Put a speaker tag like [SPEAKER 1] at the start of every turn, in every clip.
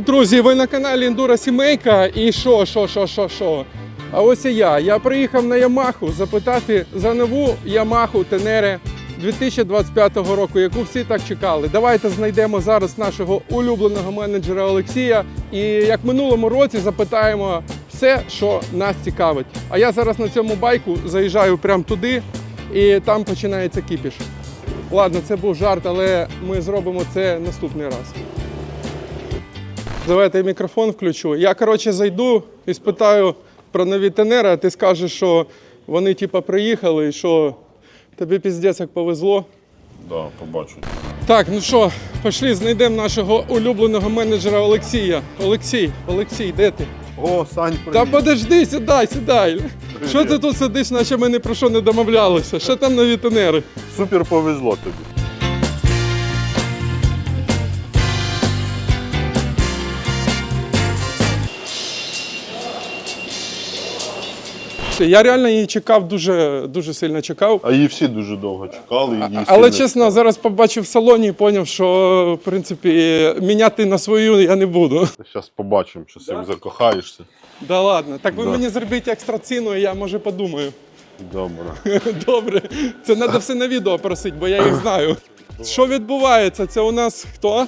[SPEAKER 1] Друзі, ви на каналі Ендура Сімейка. І що, що, що, що, що? А ось і я. Я приїхав на Ямаху запитати за нову Ямаху Тенере 2025 року, яку всі так чекали. Давайте знайдемо зараз нашого улюбленого менеджера Олексія. І як в минулому році запитаємо все, що нас цікавить. А я зараз на цьому байку заїжджаю прямо туди, і там починається кіпіш. Ладно, це був жарт, але ми зробимо це наступний раз. Давайте я мікрофон включу. Я, коротше, зайду і спитаю про нові тенери, а ти скажеш, що вони типа приїхали і що тобі піздець як повезло.
[SPEAKER 2] Да, побачу.
[SPEAKER 1] Так, ну що, пішли, знайдемо нашого улюбленого менеджера Олексія. Олексій, Олексій, де ти?
[SPEAKER 2] О, Сань,
[SPEAKER 1] Та
[SPEAKER 2] привіт.
[SPEAKER 1] подожди, сідай, сідай. Що ти тут сидиш, наче ми ні про що не домовлялися? Що там нові тенери?
[SPEAKER 2] Супер повезло тобі.
[SPEAKER 1] Я реально її чекав, дуже, дуже сильно чекав.
[SPEAKER 2] А її всі дуже довго чекали. їй
[SPEAKER 1] Але
[SPEAKER 2] сильно
[SPEAKER 1] чесно,
[SPEAKER 2] чекали.
[SPEAKER 1] зараз побачив в салоні і зрозумів, що в принципі міняти на свою я не буду.
[SPEAKER 2] Зараз побачимо, що як закохаєшся.
[SPEAKER 1] Да ладно. Так ви
[SPEAKER 2] Да.
[SPEAKER 1] мені зробіть екстра ціну, і я може подумаю.
[SPEAKER 2] Добре.
[SPEAKER 1] Добре. Це треба все на відео просити, бо я їх знаю. Що відбувається? Це у нас хто?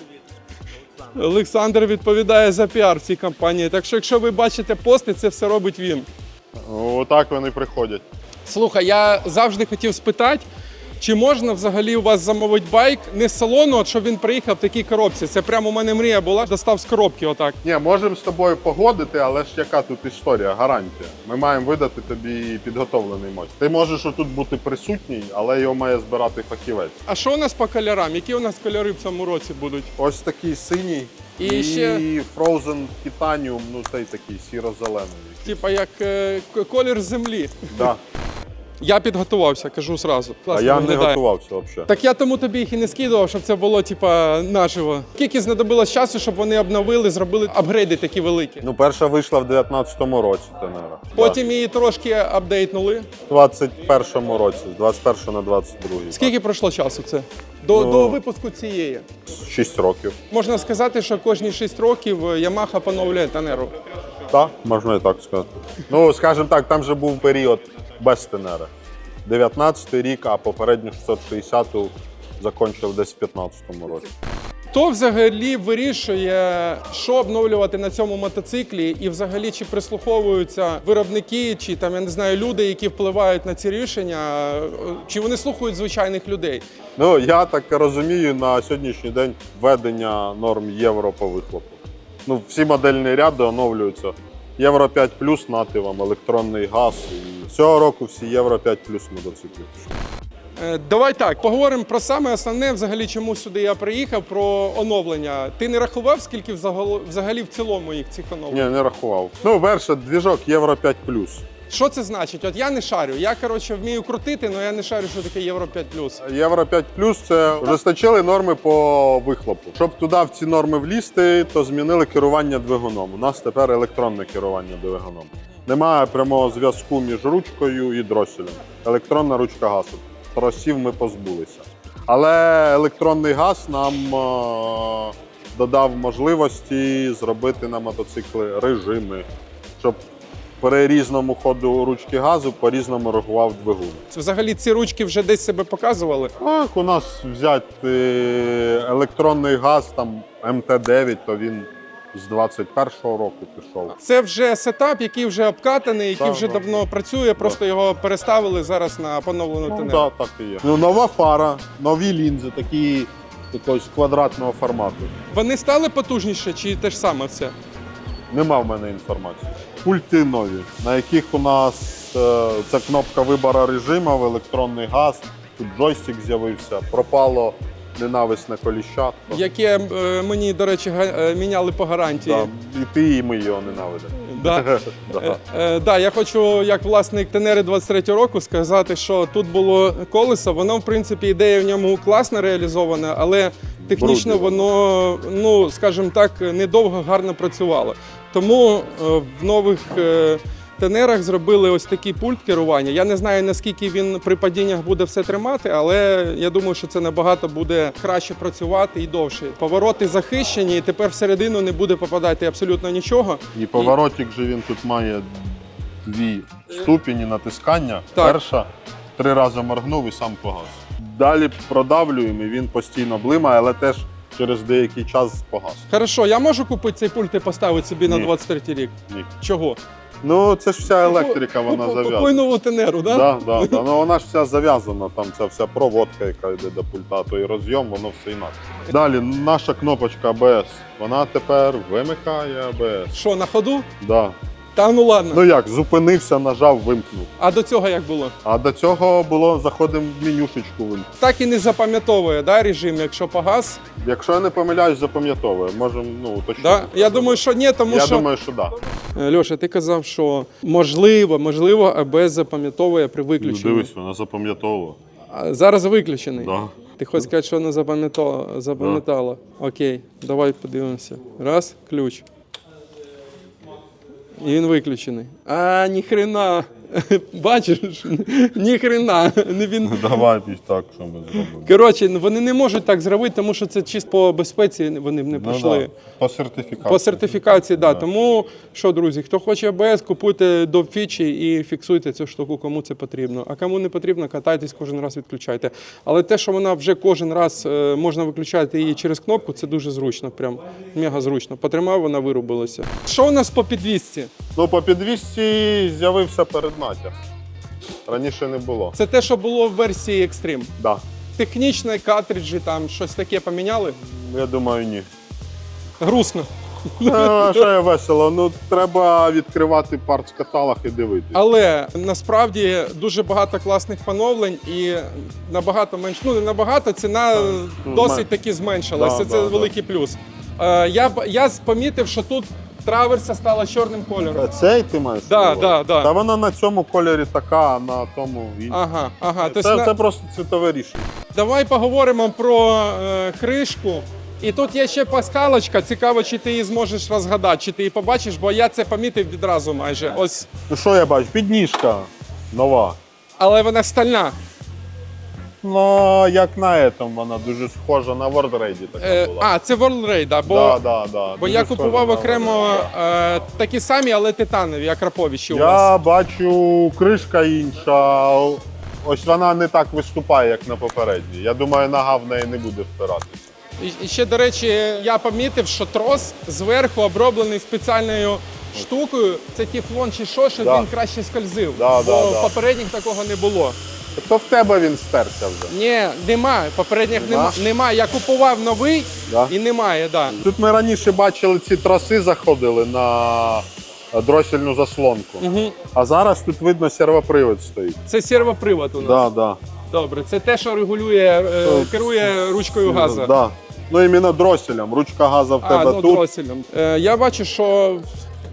[SPEAKER 1] Олександр відповідає за піар в цій компанії. Так що, якщо ви бачите пости, це все робить він.
[SPEAKER 2] Отак вони приходять.
[SPEAKER 1] Слухай, я завжди хотів спитати, чи можна взагалі у вас замовити байк не з салону, от щоб він приїхав в такій коробці. Це прямо у мене мрія була, достав з коробки отак.
[SPEAKER 2] Ні, можемо з тобою погодити, але ж яка тут історія, гарантія. Ми маємо видати тобі підготовлений мост. Ти можеш отут бути присутній, але його має збирати фахівець.
[SPEAKER 1] А що у нас по кольорам? Які у нас кольори в цьому році будуть?
[SPEAKER 2] Ось такий синій
[SPEAKER 1] І
[SPEAKER 2] і,
[SPEAKER 1] ще-
[SPEAKER 2] Frozen Titanium, ну цей такий сіро-зелений.
[SPEAKER 1] Типа як е, к- колір землі.
[SPEAKER 2] Да.
[SPEAKER 1] Я підготувався, кажу зразу.
[SPEAKER 2] А
[SPEAKER 1] Класно
[SPEAKER 2] я не
[SPEAKER 1] виглядає.
[SPEAKER 2] готувався взагалі.
[SPEAKER 1] Так я тому тобі їх і не скидував, щоб це було типа наживо. Скільки знадобилось часу, щоб вони обновили, зробили апгрейди такі великі.
[SPEAKER 2] Ну, перша вийшла в 19-му році, Тенера.
[SPEAKER 1] Потім її трошки апдейтнули.
[SPEAKER 2] В 21-му році, з 21 на 22.
[SPEAKER 1] Скільки пройшло часу це? До,
[SPEAKER 2] Ну.
[SPEAKER 1] до випуску цієї.
[SPEAKER 2] 6 років.
[SPEAKER 1] Можна сказати, що кожні 6 років Yamaha поновлює Тенеру.
[SPEAKER 2] Так, можна і так сказати. Ну, скажімо так, там же був період без Тенера. 19-й рік, а попередню 660-ту закінчив десь в 15-му році.
[SPEAKER 1] Хто взагалі вирішує, що обновлювати на цьому мотоциклі, і взагалі чи прислуховуються виробники, чи там я не знаю люди, які впливають на ці рішення, чи вони слухають звичайних людей?
[SPEAKER 2] Ну, я так розумію, на сьогоднішній день введення норм євро по вихлопу. Ну, всі модельні ряди оновлюються. Євро 5 плюс нати вам, електронний газ. І цього року всі Євро 5 плюс мотоцикли.
[SPEAKER 1] Е, Давай так, поговоримо про саме основне, взагалі, чому сюди я приїхав, про оновлення. Ти не рахував, скільки взагалі, взагалі в цілому їх цих оновлень?
[SPEAKER 2] Ні, не рахував. Ну, перше, двіжок Євро 5 плюс.
[SPEAKER 1] Що це значить? От я не шарю. Я коротше вмію крутити, але я не шарю, що таке Євро 5
[SPEAKER 2] Євро 5 це ужесточили норми по вихлопу. Щоб туди в ці норми влізти, то змінили керування двигуном. У нас тепер електронне керування двигуном. Немає прямого зв'язку між ручкою і дроселем. Електронна ручка газу. Тросів ми позбулися. Але електронний газ нам е, додав можливості зробити на мотоцикли режими, щоб при різному ходу ручки газу по-різному реагував двигун.
[SPEAKER 1] Взагалі ці ручки вже десь себе показували.
[SPEAKER 2] Так, у нас взяти електронний газ, там МТ-9, то він з 21-го року пішов.
[SPEAKER 1] Це вже сетап, який вже обкатаний, який
[SPEAKER 2] Так,
[SPEAKER 1] вже
[SPEAKER 2] так.
[SPEAKER 1] давно працює. Просто його переставили зараз на поновлену
[SPEAKER 2] Ну,
[SPEAKER 1] тенеру.
[SPEAKER 2] так, так і є. Ну, нова фара, нові лінзи, такі якогось квадратного формату.
[SPEAKER 1] Вони стали потужніше, чи те ж саме все?
[SPEAKER 2] Нема в мене інформації. Пульти нові, на яких у нас це кнопка вибору режиму, електронний газ, тут джойстик з'явився, пропало ненависне коліща.
[SPEAKER 1] Яке е, мені, до речі, га- е, міняли по гарантії.
[SPEAKER 2] Да, і ти, і ми його ненавидимо.
[SPEAKER 1] Да.
[SPEAKER 2] Да.
[SPEAKER 1] Е, е, да, я хочу, як власник Тенери 23 року, сказати, що тут було колесо. Воно, в принципі, ідея в ньому класно реалізована, але технічно
[SPEAKER 2] Брудне.
[SPEAKER 1] воно, ну скажімо так, недовго гарно працювало. Тому е, в нових е, Тенерах зробили ось такий пульт керування. Я не знаю, наскільки він при падіннях буде все тримати, але я думаю, що це набагато буде краще працювати і довше. Повороти захищені, і тепер всередину не буде попадати абсолютно нічого.
[SPEAKER 2] І поворотик же він тут має дві ступені натискання.
[SPEAKER 1] Так.
[SPEAKER 2] Перша три рази моргнув і сам погас. Далі продавлюємо, і він постійно блимає, але теж через деякий час погас.
[SPEAKER 1] Хорошо, я можу купити цей пульт і поставити собі на
[SPEAKER 2] Ні.
[SPEAKER 1] 23 рік.
[SPEAKER 2] Ні.
[SPEAKER 1] Чого?
[SPEAKER 2] Ну це ж вся електрика, вона зав'язана.
[SPEAKER 1] нову тенеру, да?
[SPEAKER 2] Да, да, да. Ну вона ж вся зав'язана, там ця вся проводка, яка йде до пульта, той розйом, воно все інакше. Далі наша кнопочка ABS, вона тепер вимикає ABS.
[SPEAKER 1] Що, на ходу?
[SPEAKER 2] Да.
[SPEAKER 1] Та ну ладно.
[SPEAKER 2] Ну як, зупинився, нажав, вимкнув.
[SPEAKER 1] А до цього як було?
[SPEAKER 2] А до цього було заходимо в менюшечку. вимкнув.
[SPEAKER 1] Так і не запам'ятовує да, режим, якщо погас.
[SPEAKER 2] Якщо я не помиляюсь, запам'ятовує. Можемо ну, уточнити.
[SPEAKER 1] Да? Я думаю, що ні, тому
[SPEAKER 2] я
[SPEAKER 1] що.
[SPEAKER 2] думаю, що так. Да.
[SPEAKER 1] Е, Льоша, ти казав, що можливо, можливо, АБС запам'ятовує при
[SPEAKER 2] Ну,
[SPEAKER 1] виключенні.
[SPEAKER 2] дивись, вона запам'ятовувала.
[SPEAKER 1] А Зараз виключений.
[SPEAKER 2] Да.
[SPEAKER 1] Ти хочеш сказати, що не запам'ятала. запам'ятала. Окей, давай подивимося. Раз, ключ. І він виключений. А, ніхрена. Бачиш? Ніхрена. Не він.
[SPEAKER 2] Давай пісь так, що ми зробимо.
[SPEAKER 1] Коротше, вони не можуть так зробити, тому що це чисто по безпеці вони б не
[SPEAKER 2] Ну,
[SPEAKER 1] пройшли.
[SPEAKER 2] да. По сертифікації.
[SPEAKER 1] По сертифікації, да.
[SPEAKER 2] Да.
[SPEAKER 1] Тому що, друзі, хто хоче АБС, купуйте до фічі і фіксуйте цю штуку, кому це потрібно. А кому не потрібно, катайтесь кожен раз відключайте. Але те, що вона вже кожен раз е, можна виключати її через кнопку, це дуже зручно. Прям мега зручно. Потримав, вона вирубилася. Що у нас по підвісці?
[SPEAKER 2] Ну, по підвісці з'явився переднатяг. Раніше не було.
[SPEAKER 1] Це те, що було в версії Extreme.
[SPEAKER 2] Да.
[SPEAKER 1] Технічні картриджі, там щось таке поміняли.
[SPEAKER 2] Я думаю, ні.
[SPEAKER 1] Грустно.
[SPEAKER 2] Е, що є весело? Ну, треба відкривати партс-каталог і дивитися.
[SPEAKER 1] Але насправді дуже багато класних поновлень і набагато менш. Ну не набагато ціна досить таки зменшилася.
[SPEAKER 2] Да,
[SPEAKER 1] це
[SPEAKER 2] да,
[SPEAKER 1] великий плюс. Е, я я помітив, що тут траверса стала чорним кольором.
[SPEAKER 2] Цей ти маєш?
[SPEAKER 1] Да,
[SPEAKER 2] на
[SPEAKER 1] да, да.
[SPEAKER 2] Та вона на цьому кольорі така, а на тому іншому.
[SPEAKER 1] Ага, ага.
[SPEAKER 2] Це,
[SPEAKER 1] Тобто, на-
[SPEAKER 2] це просто цвітове рішення.
[SPEAKER 1] Давай поговоримо про е, кришку. І тут є ще паскалочка. Цікаво, чи ти її зможеш розгадати, чи ти її побачиш, бо я це помітив відразу майже. Ось,
[SPEAKER 2] Ну що я бачу? Підніжка нова.
[SPEAKER 1] але вона стальна.
[SPEAKER 2] Ну, як на этом вона дуже схожа на World Raid така
[SPEAKER 1] Е,
[SPEAKER 2] була.
[SPEAKER 1] а, це World Raid, да, бо
[SPEAKER 2] да, да, да.
[SPEAKER 1] Бо
[SPEAKER 2] дуже
[SPEAKER 1] я
[SPEAKER 2] схожа
[SPEAKER 1] купував
[SPEAKER 2] на
[SPEAKER 1] окремо
[SPEAKER 2] World Raid.
[SPEAKER 1] е, такі самі, але титанові, як Раповічі у вас.
[SPEAKER 2] Я бачу, кришка інша. Ось вона не так виступає, як на попередній. Я думаю, нога в неї не буде впиратися.
[SPEAKER 1] І, і ще, до речі, я помітив, що трос зверху оброблений спеціальною штукою. Це тефлон чи що, щоб
[SPEAKER 2] Да.
[SPEAKER 1] він краще скользив.
[SPEAKER 2] Да,
[SPEAKER 1] бо
[SPEAKER 2] да, да.
[SPEAKER 1] попередніх такого не було.
[SPEAKER 2] Тобто в тебе він стерся вже.
[SPEAKER 1] Ні, немає. Попередніх
[SPEAKER 2] Нема?
[SPEAKER 1] нема. немає. Я купував новий
[SPEAKER 2] Да?
[SPEAKER 1] і немає, да.
[SPEAKER 2] Тут ми раніше бачили ці троси заходили на дросільну заслонку.
[SPEAKER 1] Угу.
[SPEAKER 2] А зараз тут видно сервопривод стоїть.
[SPEAKER 1] Це сервопривод у нас.
[SPEAKER 2] Да, да.
[SPEAKER 1] Добре, це те, що регулює, е,
[SPEAKER 2] Е,
[SPEAKER 1] керує ручкою газу.
[SPEAKER 2] Да. Ну іменно дроселем. Ручка газа в
[SPEAKER 1] А,
[SPEAKER 2] тебе
[SPEAKER 1] ну,
[SPEAKER 2] тут.
[SPEAKER 1] дросельом. Е, я бачу, що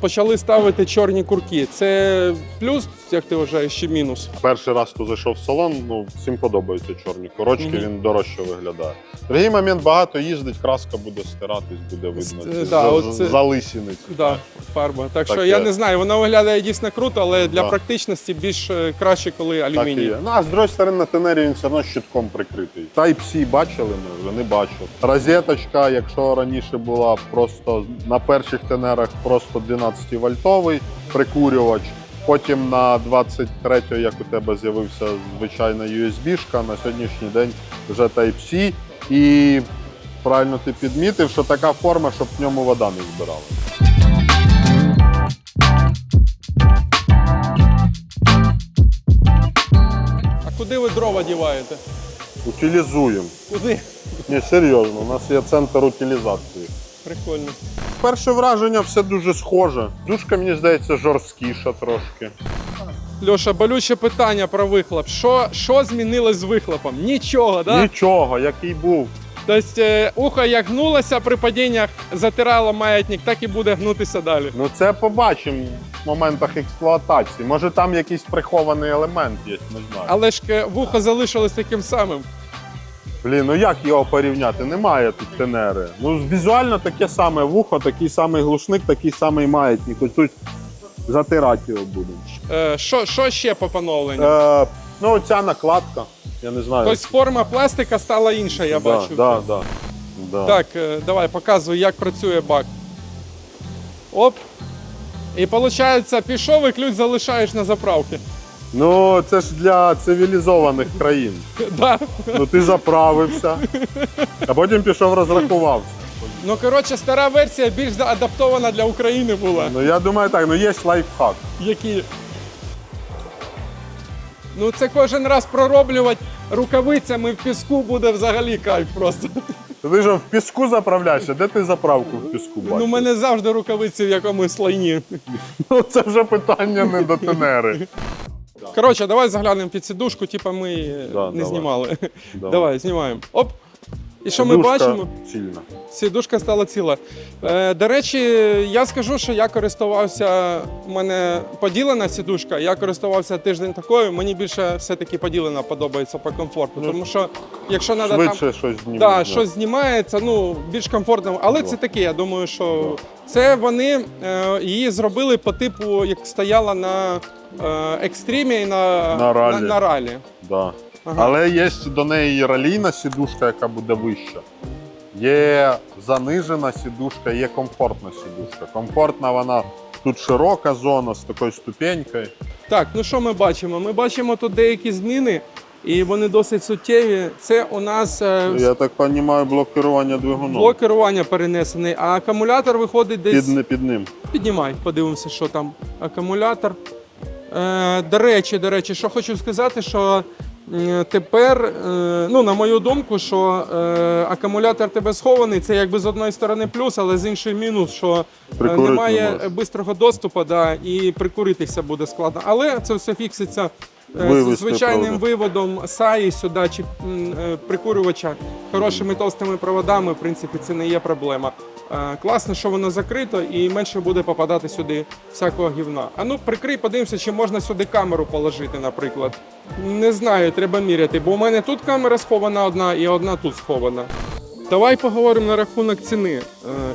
[SPEAKER 1] почали ставити чорні курки. Це плюс, як ти вважаєш, чи мінус?
[SPEAKER 2] Перший раз, хто зайшов в салон, ну всім подобаються чорні корочки,
[SPEAKER 1] Мгм.
[SPEAKER 2] він дорожче виглядає. Другий момент багато їздить, краска буде стиратись, буде видно.
[SPEAKER 1] Е,
[SPEAKER 2] ці
[SPEAKER 1] да,
[SPEAKER 2] за-
[SPEAKER 1] оце-
[SPEAKER 2] залисіни. ці.
[SPEAKER 1] Да, фарба. Так що
[SPEAKER 2] Так,
[SPEAKER 1] я не знаю, вона виглядає дійсно круто, але для
[SPEAKER 2] Да.
[SPEAKER 1] практичності більш е, краще, коли
[SPEAKER 2] Так і
[SPEAKER 1] алюміній.
[SPEAKER 2] є. Ну, а з другої сторони на тенері він все одно щитком прикритий. Type-C бачили ми, вже не бачу. Розеточка, якщо раніше була просто на перших тенерах просто 12 вольтовий прикурювач. Потім на 23 як у тебе з'явився звичайна USB-шка, на сьогоднішній день вже Type-C. І правильно ти підмітив, що така форма, щоб в ньому вода не збирала.
[SPEAKER 1] А куди ви дрова діваєте?
[SPEAKER 2] Утилізуємо.
[SPEAKER 1] Куди?
[SPEAKER 2] Ні, серйозно, у нас є центр утилізації.
[SPEAKER 1] Прикольно.
[SPEAKER 2] Перше враження все дуже схоже. Дужка, мені здається, жорсткіша трошки.
[SPEAKER 1] Льоша, болюче питання про вихлоп. Що, що змінилось з вихлопом? Нічого, да?
[SPEAKER 2] Нічого, який був.
[SPEAKER 1] Тобто е, ухо як гнулося при падіннях, затирало маятник, так і буде гнутися далі.
[SPEAKER 2] Ну це побачимо в моментах експлуатації. Може там якийсь прихований елемент є, не знаю.
[SPEAKER 1] Але ж е, вухо залишилось таким самим.
[SPEAKER 2] Блін, ну як його порівняти? Немає тут тенери. Ну візуально таке саме вухо, такий самий глушник, такий самий маятник. Ось тут затирати його будемо.
[SPEAKER 1] Е, Що, що ще по поновленню?
[SPEAKER 2] Е, ну, ця накладка, я не знаю.
[SPEAKER 1] Тобто форма пластика стала інша, я
[SPEAKER 2] да,
[SPEAKER 1] бачу.
[SPEAKER 2] Да, да, да.
[SPEAKER 1] Так, е, давай показуй, як працює бак. Оп. І виходить, пішов і ключ залишаєш на заправці.
[SPEAKER 2] Ну, це ж для цивілізованих країн.
[SPEAKER 1] Да.
[SPEAKER 2] Ну ти заправився, а потім пішов розрахувався.
[SPEAKER 1] Ну, коротше, стара версія більш адаптована для України була.
[SPEAKER 2] Ну я думаю так, ну є лайфхак.
[SPEAKER 1] Які. Ну, це кожен раз пророблювати рукавицями в піску буде взагалі кайф просто.
[SPEAKER 2] Ти ж в піску заправляєшся, де ти заправку в піску бачиш?
[SPEAKER 1] Ну, у мене завжди рукавиці в якомусь лайні.
[SPEAKER 2] Ну, це вже питання не до тенери.
[SPEAKER 1] Коротше, давай заглянемо під сідушку, типа ми
[SPEAKER 2] Да,
[SPEAKER 1] не
[SPEAKER 2] давай.
[SPEAKER 1] знімали.
[SPEAKER 2] Давай.
[SPEAKER 1] Давай, знімаємо. Оп. І що ми
[SPEAKER 2] Дужка
[SPEAKER 1] бачимо?
[SPEAKER 2] Сильна.
[SPEAKER 1] Сідушка стала ціла. Е, до речі, я скажу, що я користувався, у мене поділена сідушка, я користувався тиждень такою, мені більше все-таки поділена подобається по комфорту.
[SPEAKER 2] Ну,
[SPEAKER 1] тому що якщо треба там.
[SPEAKER 2] Швидше щось знімати.
[SPEAKER 1] Да, щось знімається, ну більш комфортно. Але
[SPEAKER 2] Да.
[SPEAKER 1] це таке, я думаю, що це вони е, її зробили по типу, як стояла на екстримі і на,
[SPEAKER 2] На ралі.
[SPEAKER 1] На, на ралі.
[SPEAKER 2] Да.
[SPEAKER 1] Ага.
[SPEAKER 2] Але є до неї ралійна сідушка, яка буде вища. Є занижена сідушка, є комфортна сідушка. Комфортна вона тут широка зона з такою ступенькою.
[SPEAKER 1] Так, ну що ми бачимо? Ми бачимо тут деякі зміни, і вони досить суттєві. Це у нас е,
[SPEAKER 2] Я так розумію, блок керування двигуном.
[SPEAKER 1] блок керування перенесений, а акумулятор виходить десь.
[SPEAKER 2] Під, під ним.
[SPEAKER 1] Піднімай, подивимося, що там акумулятор. Е, до речі, до речі, що хочу сказати, що тепер, е, ну, на мою думку, що е, акумулятор тебе схований, це якби з одної сторони плюс, але з іншої мінус, що
[SPEAKER 2] Прикурити
[SPEAKER 1] немає
[SPEAKER 2] не
[SPEAKER 1] бистрого доступу, да, і прикуритися буде складно. Але це все фікситься. з звичайним
[SPEAKER 2] правда.
[SPEAKER 1] виводом SAI сюди чи прикурювача хорошими товстими проводами, в принципі, це не є проблема. Е, Класно, що воно закрито і менше буде попадати сюди всякого гівна. А ну прикрий, подивимося, чи можна сюди камеру положити, наприклад. Не знаю, треба міряти, бо у мене тут камера схована одна і одна тут схована. Давай поговоримо на рахунок ціни. Е,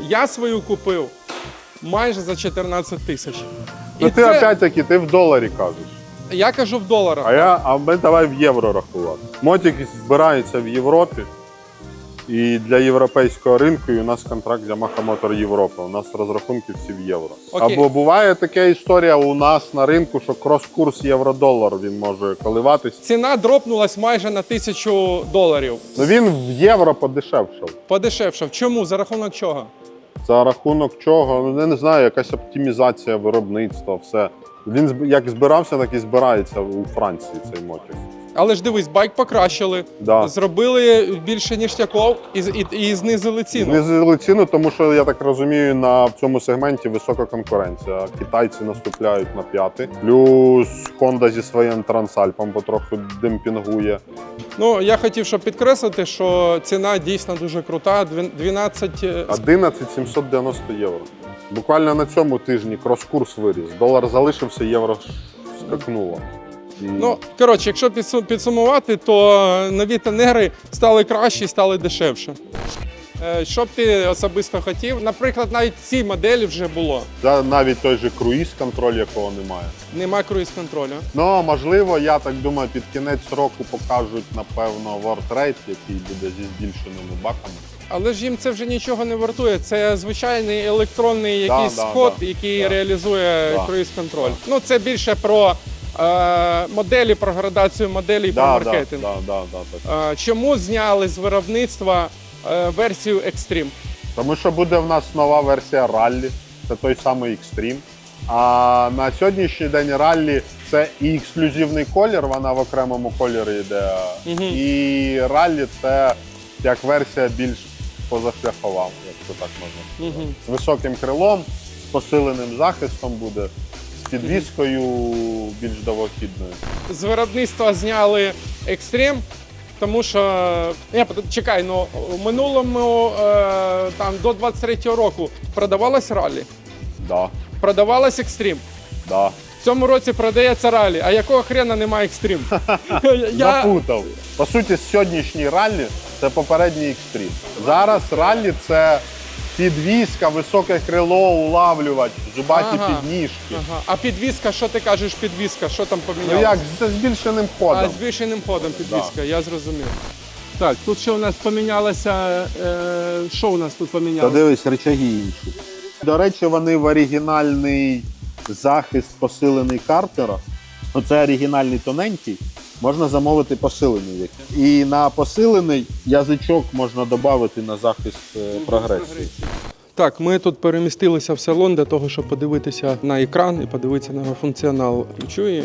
[SPEAKER 1] Я свою купив майже за 14 тисяч.
[SPEAKER 2] Ну ти опять-таки, ти в доларі кажеш.
[SPEAKER 1] Я кажу в доларах.
[SPEAKER 2] А я, а ми давай в євро рахувати. Мотик збирається в Європі. І для європейського ринку і у нас контракт з Yamaha Motor Європа. У нас розрахунки всі в євро.
[SPEAKER 1] Окей.
[SPEAKER 2] Або буває така історія у нас на ринку, що крос-курс євро-долар він може коливатись.
[SPEAKER 1] Ціна дропнулась майже на тисячу доларів.
[SPEAKER 2] Ну він в євро подешевшав.
[SPEAKER 1] Подешевшав. Чому? За рахунок чого?
[SPEAKER 2] За рахунок чого? Ну я не знаю, якась оптимізація виробництва, все. Він як збирався, так і збирається у Франції цей мотик.
[SPEAKER 1] Але ж дивись, байк покращили,
[SPEAKER 2] Да.
[SPEAKER 1] зробили більше ніштяков і, і, і знизили ціну.
[SPEAKER 2] Знизили ціну, тому що я так розумію, на в цьому сегменті висока конкуренція. Китайці наступляють на п'яти. Плюс Honda зі своїм трансальпом потроху демпінгує.
[SPEAKER 1] Ну я хотів, щоб підкреслити, що ціна дійсно дуже крута. 12... е,
[SPEAKER 2] 11 790 євро. Буквально на цьому тижні крос-курс виріс. Долар залишився, євро скакнуло.
[SPEAKER 1] Ну коротше, якщо підсу- підсумувати, то нові тенери стали кращі, стали дешевше. Е, Що б ти особисто хотів? Наприклад, навіть ці моделі вже було.
[SPEAKER 2] Да, навіть той же круїз-контроль, якого немає.
[SPEAKER 1] Нема круїз контролю.
[SPEAKER 2] Ну, можливо, я так думаю, під кінець року покажуть, напевно, World Rate, який буде зі збільшеними баками.
[SPEAKER 1] Але ж їм це вже нічого не вартує. Це звичайний електронний якийсь
[SPEAKER 2] да,
[SPEAKER 1] код,
[SPEAKER 2] да,
[SPEAKER 1] який
[SPEAKER 2] да.
[SPEAKER 1] реалізує
[SPEAKER 2] Да.
[SPEAKER 1] круїз контроль. Ну це більше про е, моделі, про градацію моделей, про
[SPEAKER 2] Да,
[SPEAKER 1] маркетинг.
[SPEAKER 2] Да, да, да, да, так.
[SPEAKER 1] Е, чому зняли з виробництва е, версію Extreme?
[SPEAKER 2] Тому що буде в нас нова версія раллі, це той самий Extreme. А на сьогоднішній день раллі це і ексклюзивний колір, вона в окремому кольорі йде.
[SPEAKER 1] Мгм.
[SPEAKER 2] І раллі це як версія більш позашляхова, якщо так можна сказати.
[SPEAKER 1] Мгм.
[SPEAKER 2] З високим крилом, з посиленим захистом буде, з підвіскою більш довгохідною.
[SPEAKER 1] З виробництва зняли Extreme, тому що я чекай, ну у минулому е, там до 23-го року продавалась ралі,
[SPEAKER 2] Да,
[SPEAKER 1] продавалась Extreme.
[SPEAKER 2] да.
[SPEAKER 1] В цьому році продається ралі. А якого хрена немає екстрім? Я...
[SPEAKER 2] Запутав. По суті, сьогоднішній раллі це попередній екстрім. Зараз раллі це Підвізка, високе крило, улавлювач, зубаті
[SPEAKER 1] Ага.
[SPEAKER 2] підніжки.
[SPEAKER 1] Ага. А підвізка, що ти кажеш, підвізка? Що там
[SPEAKER 2] Ну як, це збільшеним ходом.
[SPEAKER 1] з збільшеним ходом підвізка, я зрозумів. Так, тут що у нас помінялося? Е, що у нас тут
[SPEAKER 2] Та
[SPEAKER 1] помінялося?
[SPEAKER 2] дивись, речаги інші. До речі, вони в оригінальний захист посилений картера. Оце оригінальний тоненький. Можна замовити посилений. І на посилений язичок можна додати на захист е, прогресії.
[SPEAKER 1] Так, ми тут перемістилися в салон для того, щоб подивитися на екран і подивитися на функціонал ключу.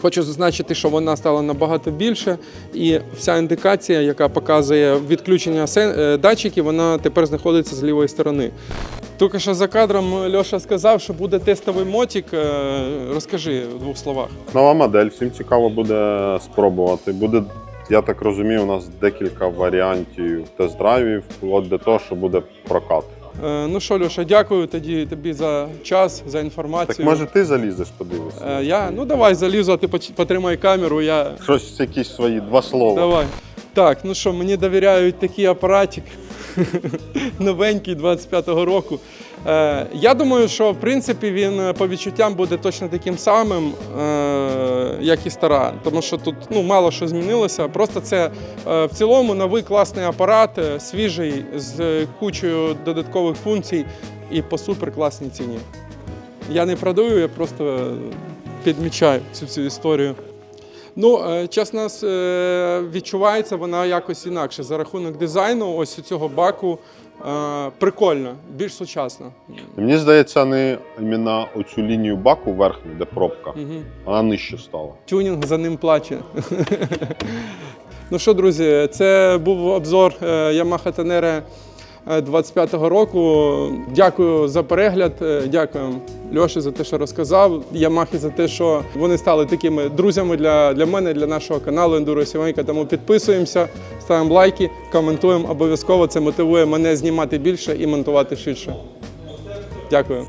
[SPEAKER 1] Хочу зазначити, що вона стала набагато більше, і вся індикація, яка показує відключення е, датчиків, вона тепер знаходиться з лівої сторони. Тільки що за кадром Льоша сказав, що буде тестовий мотик. Е, Розкажи в двох словах.
[SPEAKER 2] Нова модель, всім цікаво буде спробувати. Буде, я так розумію, у нас декілька варіантів тест-драйвів, вплоть до того, що буде прокат.
[SPEAKER 1] Е, Ну що, Льоша, дякую тоді тобі за час, за інформацію.
[SPEAKER 2] Так може ти залізеш, подивишся?
[SPEAKER 1] Е, Я ну давай залізу, а ти потримай камеру. Я
[SPEAKER 2] Щось якісь свої два слова.
[SPEAKER 1] давай. Так, ну що, мені довіряють такий апаратик новенький 25-го року. Е, я думаю, що в принципі він е, по відчуттям буде точно таким самим, е, як і стара. Тому що тут ну, мало що змінилося. Просто це в цілому новий класний апарат, свіжий, з кучою додаткових функцій і по супер класній ціні. Я не продаю, я просто підмічаю цю всю історію. Ну, е, чесно, відчувається вона якось інакше. За рахунок дизайну, ось цього баку е, прикольно, більш сучасно.
[SPEAKER 2] Мені здається, не іменно оцю лінію баку верхню, де пробка,
[SPEAKER 1] Мгм.
[SPEAKER 2] вона нижче стала.
[SPEAKER 1] Тюнінг за ним плаче. ну що, друзі, це був обзор е, Yamaha Tenere е, 25-го року. Дякую за перегляд. е, Дякую Льоші за те, що розказав. Ямахи за те, що вони стали такими друзями для, для мене, для нашого каналу Enduro Сімейка. Тому підписуємося, ставимо лайки, коментуємо обов'язково. Це мотивує мене знімати більше і монтувати швидше. Дякую.